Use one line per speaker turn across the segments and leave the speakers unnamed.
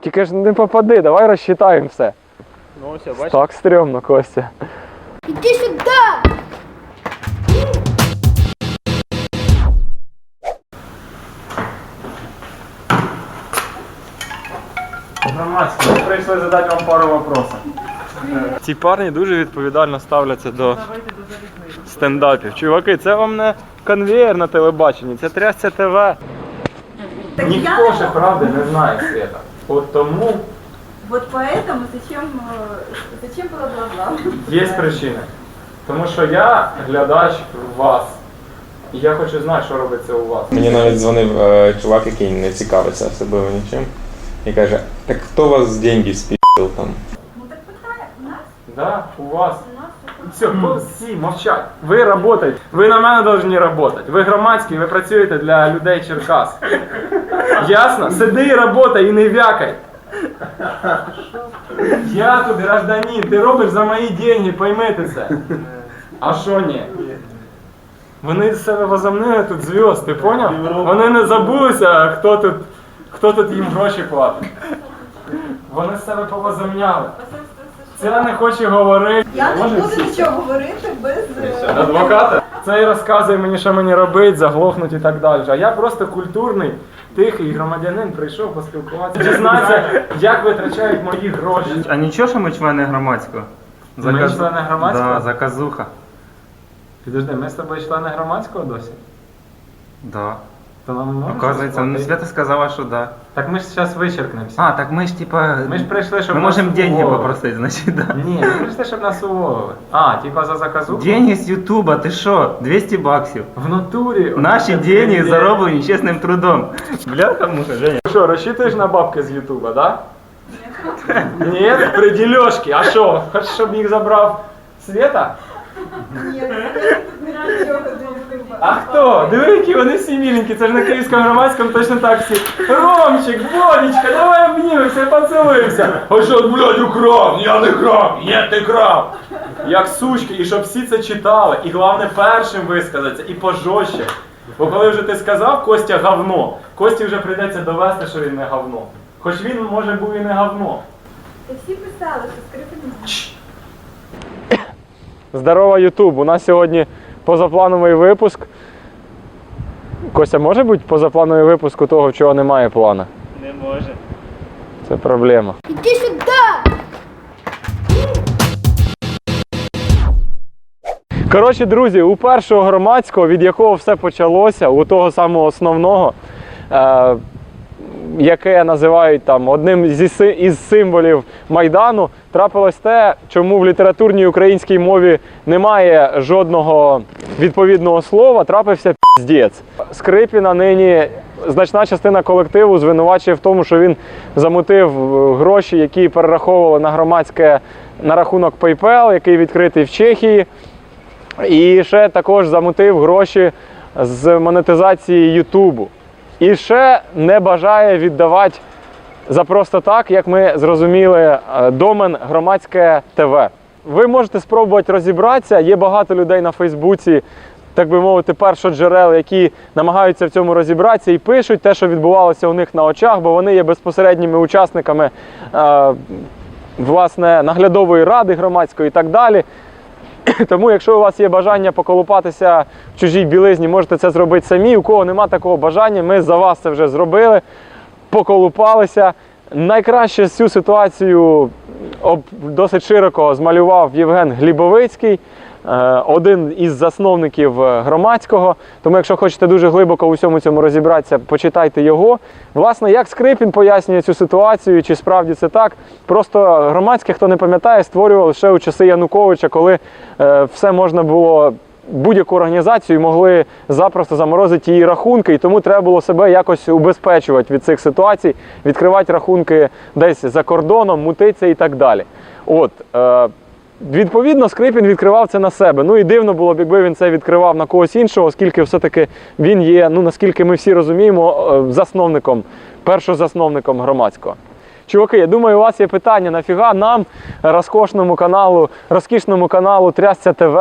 Тільки ж не попади, давай розчитаємо все.
Ну все, бачиш?
Так стрьомно, Костя.
Иди сюда!
Громадські, ми прийшли задати вам пару вопросів. Ці парні дуже відповідально ставляться до стендапів. Чуваки, це вам не конвеєр на телебаченні, це трясця ТВ. Ніхто ще правди не знає світа. От тому
Вот поэтому зачем, э, зачем бла-бла-бла?
є причини. Тому що я глядач вас. І я хочу знати, що робиться у вас.
Мені навіть дзвонив е, чувак, який не цікавиться особливо нічим. І каже, так хто вас деньги спів там?
Ну так пытай, у нас,
Да, у вас.
у нас
Все, всі мовчать. Ви працюєте. Ви на мене повинні працювати. Ви громадські, ви працюєте для людей Черкас. Ясно? Сиди і працюй і не вякай. Я тут гражданин, ти робиш за мої деньги, поймете це. А що ні? Вони з себе возомнили тут зв'язд, ти поняв? Вони не забулися, хто тут, хто тут їм гроші платить. Вони з себе повозомняли. Це не хоче говорити.
Я не
Може,
буду
всі?
нічого говорити без е,
Адвоката? Цей розказує мені, що мені робити, заглохнути і так далі. А я просто культурний, тихий громадянин прийшов поспілкуватися. Дізнатися, як витрачають мої гроші.
А нічого, що ми члени громадського?
Ми члени громадського?
Да, заказуха.
Підожди, ми з тобою члени громадського досі?
Да.
То нам можна
Оказується, ну
сплатити?
Свята сказала, що да.
Так ми ж зараз вичеркнемося.
А, так ми ж типа.
Ми ж прийшли, щоб
Ми
нас
можемо деньги
уволили.
попросити, значить, да.
Ні, ми прийшли, щоб нас уволили. А, типа за заказуху?
Деньги з Ютуба, ти що? 200 баксів.
В натурі.
Наші деньги зароблені чесним трудом. Бляха муха, Женя.
Що, рассчитываешь на бабки з Ютуба, да? Нет, при дележке. А що? Хочеш, щоб їх забрав Света? А хто? Диви, які вони всі міленькі, це ж на київському громадському точно так всі. Ромчик, Бодічка, давай обнімемося, поцілуємося. А що, блядь, украв? Я не крав, ні, ти крав. Як сучки, і щоб всі це читали. І головне першим висказатися, і пожорстче. Бо коли вже ти сказав Костя говно, Кості вже прийдеться довести, що він не говно. Хоч він, може, був і не говно.
Та всі писали, що скрипи
Здорово, Ютуб. У нас сьогодні позаплановий випуск. Костя, може бути позаплановий випуск у того, в чого немає плану?
Не може.
Це проблема.
Иди сюда!
Коротше, друзі, у першого громадського, від якого все почалося, у того самого основного, е, яке називають там одним зі із символів Майдану, трапилось те, чому в літературній українській мові немає жодного відповідного слова, трапився піздець. Скрипіна нині значна частина колективу звинувачує в тому, що він замутив гроші, які перераховували на громадське на рахунок PayPal, який відкритий в Чехії. І ще також замутив гроші з монетизації Ютубу. І ще не бажає віддавати за просто так, як ми зрозуміли, е, домен громадське ТВ. Ви можете спробувати розібратися. Є багато людей на Фейсбуці, так би мовити, першоджерел, які намагаються в цьому розібратися і пишуть те, що відбувалося у них на очах, бо вони є безпосередніми учасниками е, власне наглядової ради громадської і так далі. Тому, якщо у вас є бажання поколупатися в чужій білизні, можете це зробити самі. У кого нема такого бажання, ми за вас це вже зробили, поколупалися. Найкраще цю ситуацію досить широко змалював Євген Глібовицький, один із засновників е, громадського. Тому, якщо хочете дуже глибоко у всьому цьому розібратися, почитайте його. Власне, як Скрипін пояснює цю ситуацію, чи справді це так. Просто громадське, хто не пам'ятає, створював ще у часи Януковича, коли е, все можна було. Будь-яку організацію могли запросто заморозити її рахунки, і тому треба було себе якось убезпечувати від цих ситуацій, відкривати рахунки десь за кордоном, мутитися і так далі. От, е, Відповідно, Скрипін відкривав це на себе. Ну і дивно було б, якби він це відкривав на когось іншого, оскільки все-таки він є, ну наскільки ми всі розуміємо, е, засновником, першозасновником громадського. Чуваки, я думаю, у вас є питання, нафіга нам, розкошному каналу, розкішному каналу Трясця ТВ,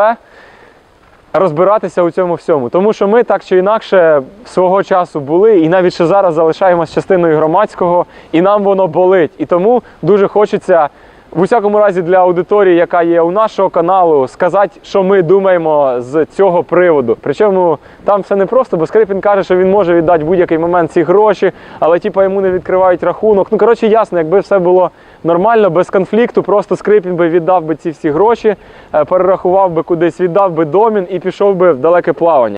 розбиратися у цьому всьому. Тому що ми так чи інакше свого часу були, і навіть ще зараз залишаємось частиною громадського, і нам воно болить. І тому дуже хочеться. В усякому разі для аудиторії, яка є у нашого каналу, сказати, що ми думаємо з цього приводу. Причому там все не просто, бо Скрипін каже, що він може віддати будь-який момент ці гроші, але типа йому не відкривають рахунок. Ну коротше, ясно, якби все було нормально, без конфлікту, просто Скрипін би віддав би ці всі гроші, е, перерахував би кудись, віддав би домін і пішов би в далеке плавання.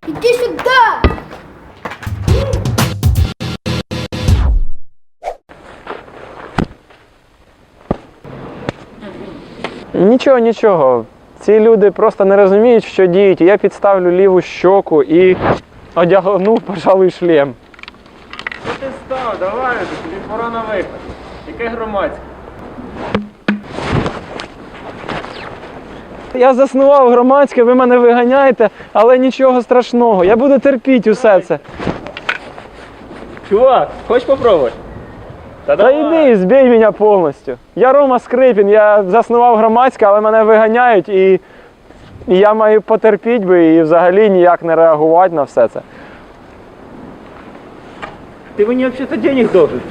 Нічого, нічого. Ці люди просто не розуміють, що діють. Я підставлю ліву щоку і одягну, пожалуй, шлем. Що ти став? Давай, тобі пора на виход. Яке громадське? Я заснував громадське, ви мене виганяєте, але нічого страшного. Я буду терпіти усе це.
Чувак, хочеш попробувати?
Та йди, збій мене повністю. Я Рома Скрипін, я заснував громадське, але мене виганяють і, і я маю потерпіти би і взагалі ніяк не реагувати на все це.
Ти мені взагалі денег должен.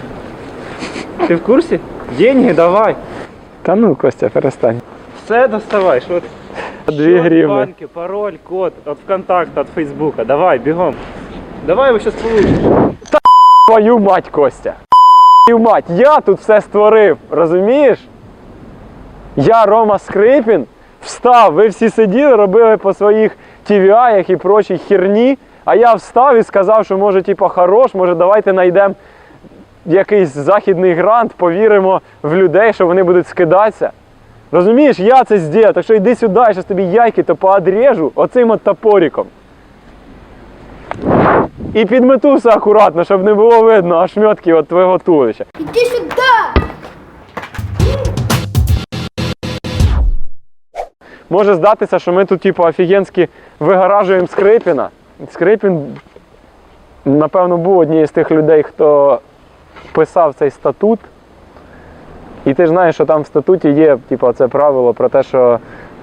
Ти в курсі? Деньги давай.
Та ну, Костя, перестань.
Все доставай. Що ти?
Дві гривни.
банки, пароль, код от ВКонтакта, от Фейсбука. Давай, бігом. Давай, ви щас получиш.
Та Твою мать, Костя. Мать, я тут все створив, розумієш? Я Рома Скрипін, встав, ви всі сиділи, робили по своїх TVI і прочій херні, а я встав і сказав, що може, типа, хорош, може, давайте знайдемо якийсь західний грант, повіримо в людей, що вони будуть скидатися. Розумієш, я це зробив, так що йди сюди, я зараз тобі яйки то поодрежу оцим от топориком. І підмету все акуратно, щоб не було видно ошметки від твого туловища.
Иди сюда!
Може здатися, що ми тут, типу, офігенськи вигаражуємо Скрипіна. Скрипін, напевно, був однією з тих людей, хто писав цей статут. І ти ж знаєш, що там в статуті є, типу, це правило про те, що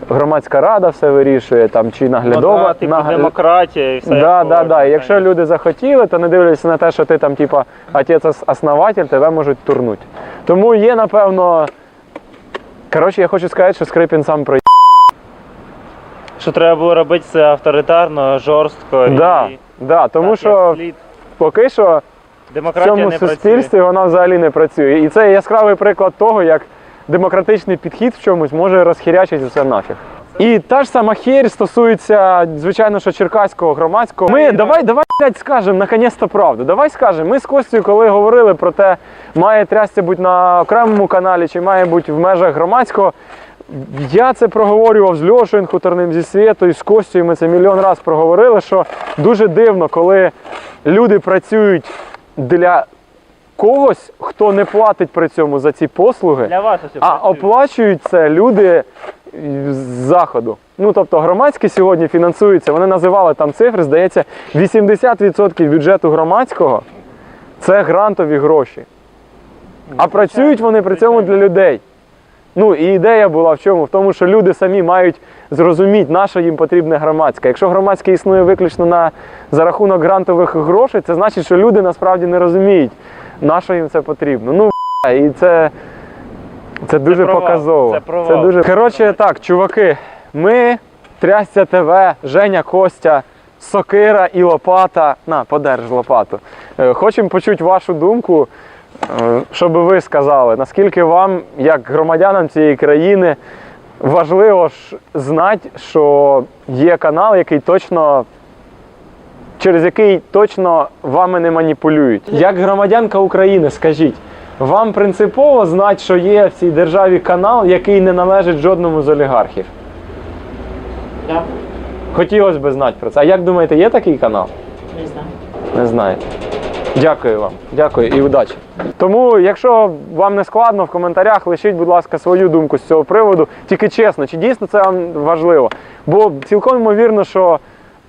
громадська рада все вирішує, там чи наглядова.
Ну, да, типу, демократія і все.
Да,
як
да,
положено,
да. І Якщо люди захотіли, то не дивлячись на те, що ти там, типа, отець основатель, тебе можуть турнути. Тому є, напевно. Коротше, я хочу сказати, що Скрипін сам про
Що треба було робити це авторитарно, жорстко
да,
і
да, тому
так,
що
слід.
поки що в
демократія
цьому
не
суспільстві
працює.
вона взагалі не працює. І це яскравий приклад того, як демократичний підхід в чомусь може розхірячити все нафіг. І та ж сама херь стосується, звичайно, що черкаського громадського. Ми давай, давай блядь, скажемо наконець-то правду. Давай скажемо. Ми з Костю, коли говорили про те, має трясся бути на окремому каналі, чи має бути в межах громадського. Я це проговорював з Льошею Хуторним зі Світою, з Костю, і ми це мільйон разів проговорили, що дуже дивно, коли люди працюють для когось, хто не платить при цьому за ці послуги.
Для вас
А
працює.
оплачують це люди з заходу. Ну тобто громадське сьогодні фінансується. Вони називали там цифри, здається, 80% бюджету громадського це грантові гроші. А працюють вони при цьому для людей. Ну і ідея була в чому? В тому, що люди самі мають зрозуміти, на що їм потрібне громадське. Якщо громадське існує виключно на, за рахунок грантових грошей, це значить, що люди насправді не розуміють, на що їм це потрібно. Ну, і це, це дуже
провал,
показово.
це провал.
дуже... Коротше, так, чуваки, ми, Трясця ТВ, Женя Костя, Сокира і Лопата. На, подерж лопату. Е, Хочемо почути вашу думку, е, щоб ви сказали, наскільки вам, як громадянам цієї країни, важливо ж знати, що є канал, який точно. Через який точно вами не маніпулюють. Як громадянка України, скажіть, вам принципово знати, що є в цій державі канал, який не належить жодному з олігархів?
Да,
Хотілося б знати про це. А як думаєте, є такий канал?
не знаю.
Не знаєте. Дякую вам. Дякую і удачі. Тому, якщо вам не складно, в коментарях лишіть, будь ласка, свою думку з цього приводу. Тільки чесно, чи дійсно це вам важливо? Бо цілком ймовірно, що,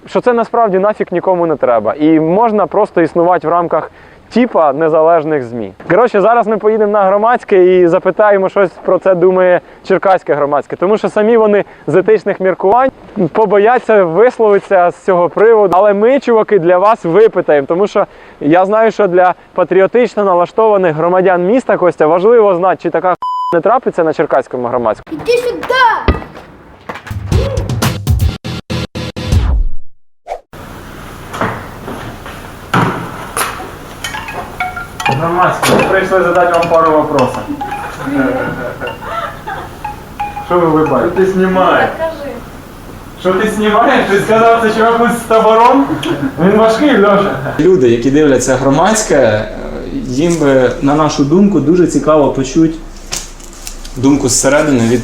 що це насправді нафіг нікому не треба. І можна просто існувати в рамках типа незалежних ЗМІ. Коротше, зараз ми поїдемо на громадське і запитаємо щось про це думає черкаське громадське, тому що самі вони з етичних міркувань побояться висловитися з цього приводу. Але ми, чуваки, для вас випитаємо, тому що я знаю, що для патріотично налаштованих громадян міста Костя важливо знати, чи така не трапиться на черкаському громадському.
Иди сюда!
Громадське, ми прийшли задати вам пару вопросів. Що ви вибачите? Ти знімаєш? Що ти знімаєш? Ти сказав, це чувак з табором? Він важкий, Льоша.
Люди, які дивляться громадське, е, їм би, на нашу думку, дуже цікаво почути думку зсередини від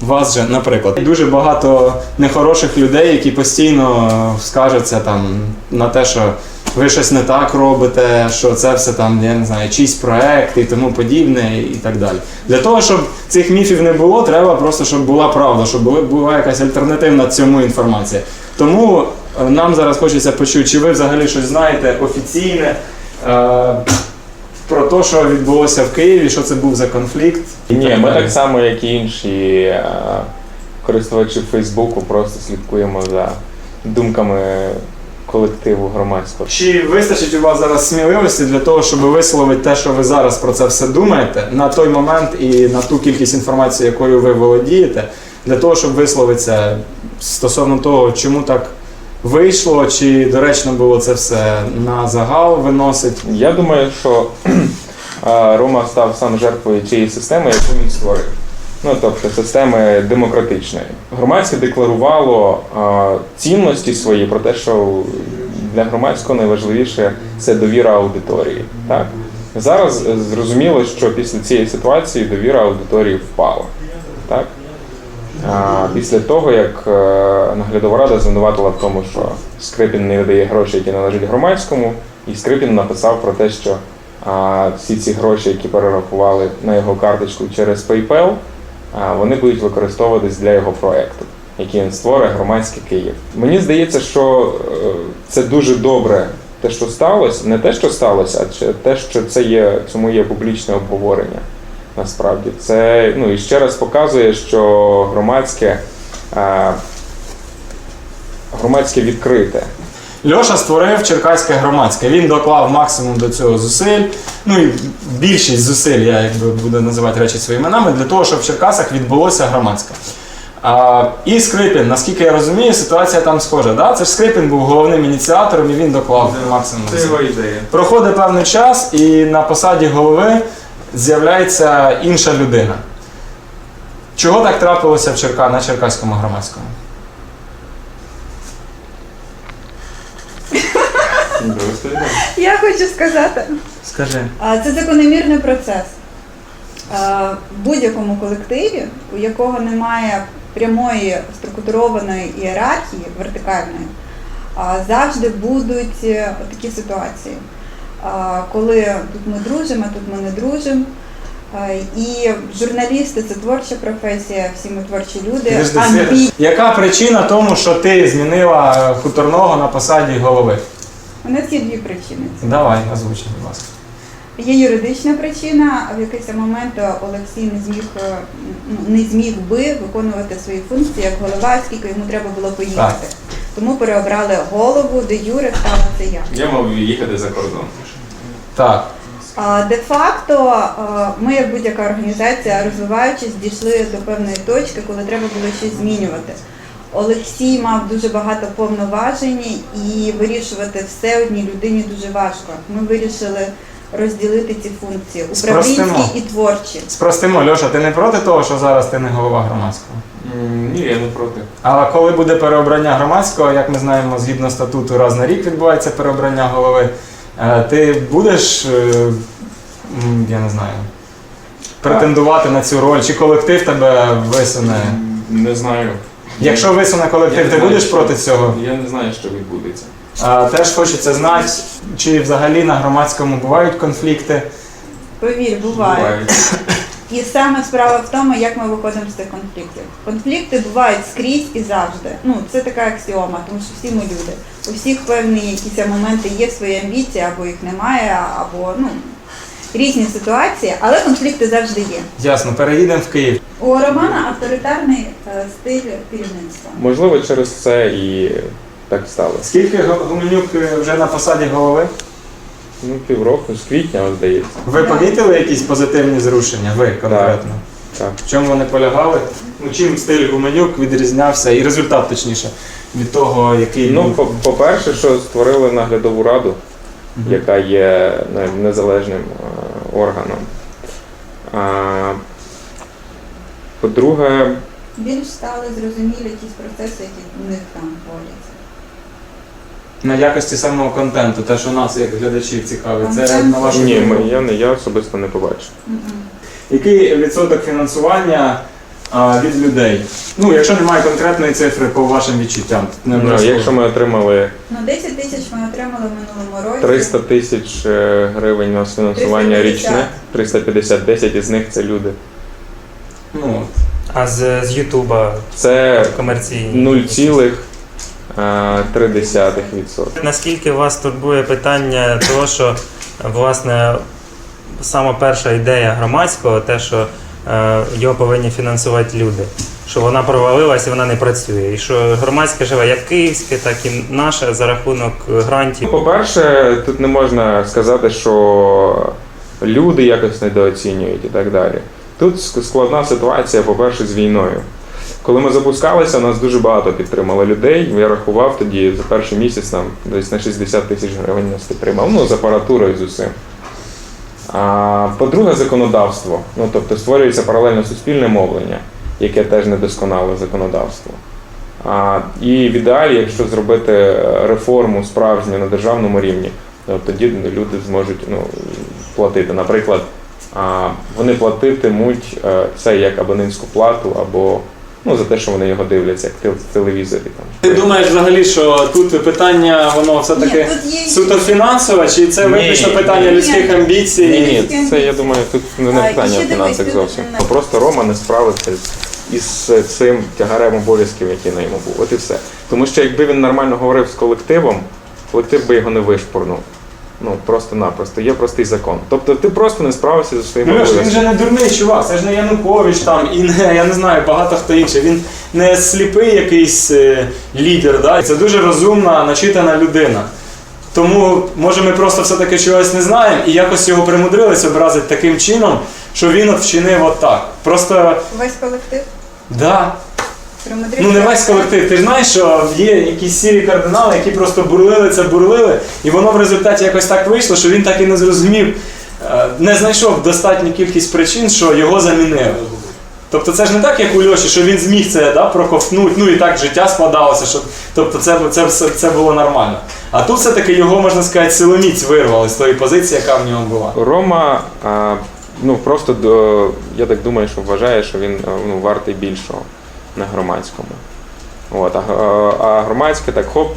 вас же, наприклад. Дуже багато нехороших людей, які постійно скаржаться там на те, що ви щось не так робите, що це все там, я не знаю, чийсь проект і тому подібне, і так далі. Для того, щоб цих міфів не було, треба просто, щоб була правда, щоб були- була якась альтернативна цьому інформація. Тому е, нам зараз хочеться почути, чи ви взагалі щось знаєте офіційне е, про те, що відбулося в Києві, що це був за конфлікт.
Ні, ми так само, як і інші е, користувачі Фейсбуку, просто слідкуємо за думками колективу громадського.
Чи вистачить у вас зараз сміливості для того, щоб висловити те, що ви зараз про це все думаєте, на той момент і на ту кількість інформації, якою ви володієте, для того, щоб висловитися стосовно того, чому так вийшло, чи доречно було це все на загал виносить?
Я думаю, що Рома став сам жертвою цієї системи, яку він створив. Ну, тобто системи демократичної. Громадське декларувало е, цінності свої про те, що для громадського найважливіше це довіра аудиторії. Так? Зараз е, зрозуміло, що після цієї ситуації довіра аудиторії впала. Так? А, після того, як е, наглядова рада звинуватила в тому, що Скрипін не видає гроші, які належать громадському, і Скрипін написав про те, що а, всі ці гроші, які перерахували на його карточку через PayPal, а, вони будуть використовуватись для його проекту, який він створює громадський Київ. Мені здається, що е, це дуже добре. Те, що сталося, не те, що сталося, а те, що це є, цьому є публічне обговорення. Насправді, це ну і ще раз показує, що громадське, е, громадське відкрите.
Льоша створив черкаське громадське. Він доклав максимум до цього зусиль. Ну і більшість зусиль, я якби буду називати речі своїми іменами, для того, щоб в Черкасах відбулося громадське. А, і Скрипін, наскільки я розумію, ситуація там схожа. Да? Це ж Скрипін був головним ініціатором і він доклав максимум. зусиль.
ідея.
Проходить певний час, і на посаді голови з'являється інша людина. Чого так трапилося в Черка... на черкаському громадському?
Я хочу сказати,
Скажи.
це закономірний процес. В будь-якому колективі, у якого немає прямої структурованої ієрархії вертикальної, завжди будуть е, такі ситуації. Коли тут ми дружимо, а тут ми не дружимо. І журналісти це творча професія, всі ми творчі люди. Амбі-
Яка причина тому, що ти змінила хуторного на посаді голови?
У нас є дві причини.
Давай, озвучи, будь ласка.
Є юридична причина, в якийсь момент Олексій не зміг е, ну, не зміг би виконувати свої функції як голова, оскільки йому треба було поїхати. Тому переобрали голову, де Юре стала це я.
Я мав їхати за кордон.
Так.
А де-факто е, ми, як будь-яка організація, розвиваючись, дійшли до певної точки, коли треба було щось змінювати. Олексій мав дуже багато повноважень і вирішувати все одній людині дуже важко. Ми вирішили розділити ці функції управлінські і творчі.
Спростимо, Льоша, ти не проти того, що зараз ти не голова громадського?
Ні, я не проти.
Але коли буде переобрання громадського, як ми знаємо, згідно статуту, раз на рік відбувається переобрання голови, е, ти будеш, е, я не знаю, претендувати на цю роль, чи колектив тебе висуне?
Не знаю.
Якщо висуне колектив,
не
ти будеш проти цього?
Я не знаю, що відбудеться.
А, Теж хочеться знати, чи взагалі на громадському бувають конфлікти.
Повір, буває.
Бувають.
І саме справа в тому, як ми виходимо з цих конфліктів. Конфлікти бувають скрізь і завжди. Ну, це така аксіома, тому що всі ми люди. У всіх певні якісь моменти є свої амбіції, або їх немає, або ну, різні ситуації, але конфлікти завжди є.
Ясно, переїдемо в Київ.
У Романа авторитарний е, стиль керівництва.
Можливо, через це і так сталося.
Скільки Г- Гуменюк е, вже на посаді голови?
Ну, півроку, з квітня, здається.
Ви помітили якісь позитивні зрушення? Ви конкретно?
Так.
В чому вони полягали? Ну, чим стиль Гуменюк відрізнявся, і результат точніше, від того, який
Ну,
був?
по- по-перше, що створили наглядову раду,
Мгм.
яка є не- незалежним е, органом. По-друге,
Більш стали зрозумілі якісь процеси, які в них там творяться.
на якості самого контенту, те, що нас, як глядачів, цікавить. Це
Контент.
на вашу
ні,
думку?
ми, я, не, я особисто не побачив.
Мгм.
Який відсоток фінансування а, від людей? Ну, якщо немає конкретної цифри по вашим відчуттям, не
Ну,
обов'язково.
якщо ми отримали
Ну, 10 тисяч ми отримали в минулому році.
300 тисяч е, гривень на фінансування
350.
річне, 350, 10 із них це люди.
Ну, от.
А з, з Ютуба
Це
комерційні?
0,3%.
Наскільки вас турбує питання того, що власне сама перша ідея громадського, те, що його повинні фінансувати люди, що вона провалилась і вона не працює, і що громадське живе як київське, так і наше за рахунок грантів.
По-перше, тут не можна сказати, що люди якось недооцінюють і так далі. Тут складна ситуація, по-перше, з війною. Коли ми запускалися, нас дуже багато підтримало людей. Я рахував тоді за перший місяць нам десь на 60 тисяч гривень нас підтримав. Ну, з апаратурою з усім. А, по-друге, законодавство. Ну, тобто створюється паралельно суспільне мовлення, яке теж недосконале законодавство. А, і в ідеалі, якщо зробити е, реформу справжню на державному рівні, то тоді люди зможуть ну, платити. Наприклад, а, вони платитимуть е, це як абонентську плату або ну, за те, що вони його дивляться, як в телевізорі. Там.
Ти думаєш взагалі, що тут питання, воно все таки
Ні, тут є
суто фінансове, чи це
Ні.
виключно питання
Ні.
людських амбіцій?
Ні, ні, це я думаю, тут не
А, і
питання
ще
в фінансах
дивись,
зовсім.
тут-
Просто Рома не справився з- із цим тягарем обов'язків, який на йому був. От і все. Тому що якби він нормально говорив з колективом, колектив би його не вишпорнув. Ну просто-напросто. Є простий закон. Тобто ти просто не справився зі своїми
Ну, Леш, він же не дурний чувак, це ж не Янукович там і не, я не знаю, багато хто інший. Він не сліпий якийсь е, лідер, да? це дуже розумна, начитана людина. Тому, може, ми просто все-таки чогось не знаємо і якось його примудрились образити таким чином, що він от вчинив отак. Просто,
Весь колектив
да.
Примудрився.
Ну не весь колектив. Ти ж знаєш, що є якісь сірі кардинали, які просто бурлили це, бурлили, і воно в результаті якось так вийшло, що він так і не зрозумів, е, не знайшов достатню кількість причин, що його замінили. Тобто це ж не так, як у Льоші, що він зміг це да, проковтнути, ну і так життя складалося, що тобто це, це, все- це було нормально. А тут все-таки його, можна сказати, силоміць вирвали з тої позиції, яка в нього була.
Рома, а, ну просто до, я так думаю, що вважає, що він ну, вартий більшого на громадському. От, а, а- громадське так хоп,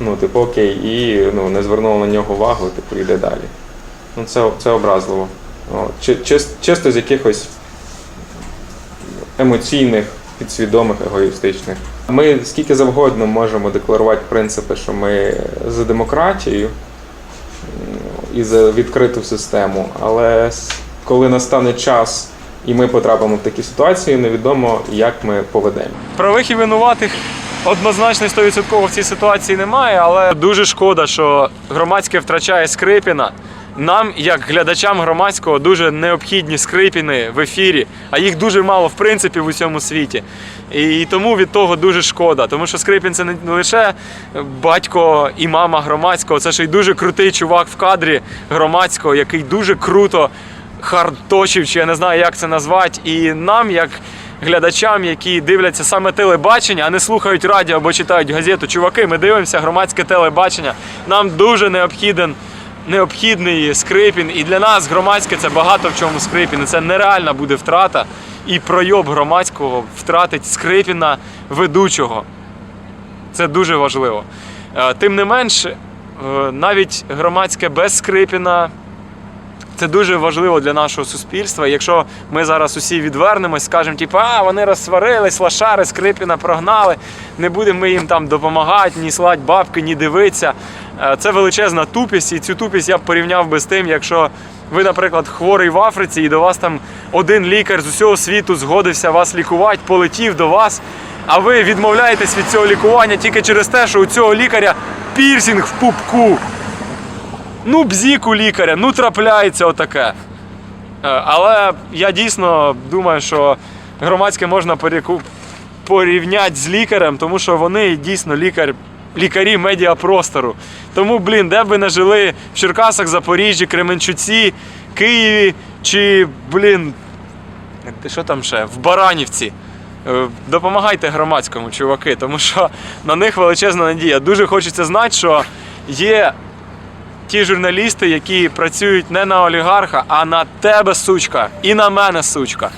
ну, типу, окей, і ну, не звернуло на нього увагу, типу, йде далі. Ну, це, це образливо. От, чи, чис- чисто з якихось емоційних, підсвідомих, егоїстичних. Ми скільки завгодно можемо декларувати принципи, що ми за демократію, і за відкриту систему. Але коли настане час і ми потрапимо в такі ситуації, невідомо, як ми поведемо.
Правих і винуватих однозначно 100% в цій ситуації немає, але дуже шкода, що громадське втрачає Скрипіна. Нам, як глядачам громадського, дуже необхідні скрипіни в ефірі, а їх дуже мало в принципі в усьому світі. І тому від того дуже шкода. Тому що Скрипін це не лише батько і мама громадського, це ще й дуже крутий чувак в кадрі громадського, який дуже круто хардточив, чи я не знаю, як це назвати. І нам, як глядачам, які дивляться саме телебачення, а не слухають радіо або читають газету. Чуваки, ми дивимося громадське телебачення. Нам дуже необхіден. Необхідний скрипін, і для нас громадське це багато в чому скрипін. Це нереальна буде втрата і пройоб громадського втратить скрипіна ведучого. Це дуже важливо. Е, Тим не менш, е, навіть громадське без скрипіна Це дуже важливо для нашого суспільства. Якщо ми зараз усі відвернемось, скажемо, типу, а вони розсварились, лошари, Скрипіна прогнали, не будемо ми їм там допомагати, ні слати бабки, ні дивитися. Е, Це величезна тупість, і цю тупість я б порівняв би з тим, якщо ви, наприклад, хворий в Африці, і до вас там один лікар з усього світу згодився вас лікувати, полетів до вас, а ви відмовляєтесь від цього лікування тільки через те, що у цього лікаря пірсінг в пупку. Ну, бзік у лікаря, ну трапляється отаке. Е, Але я дійсно думаю, що громадське можна порівняти з лікарем, тому що вони дійсно лікар, лікарі медіапростору. Тому, блін, де б ви не жили в Черкасах, Запоріжжі, Кременчуці, Києві чи, блін, що там ще? В Баранівці. Е, Допомагайте громадському, чуваки, тому що на них величезна надія. Дуже хочеться знати, що є ті журналісти, які працюють не на олігарха, а на тебе, сучка, і на мене, сучка.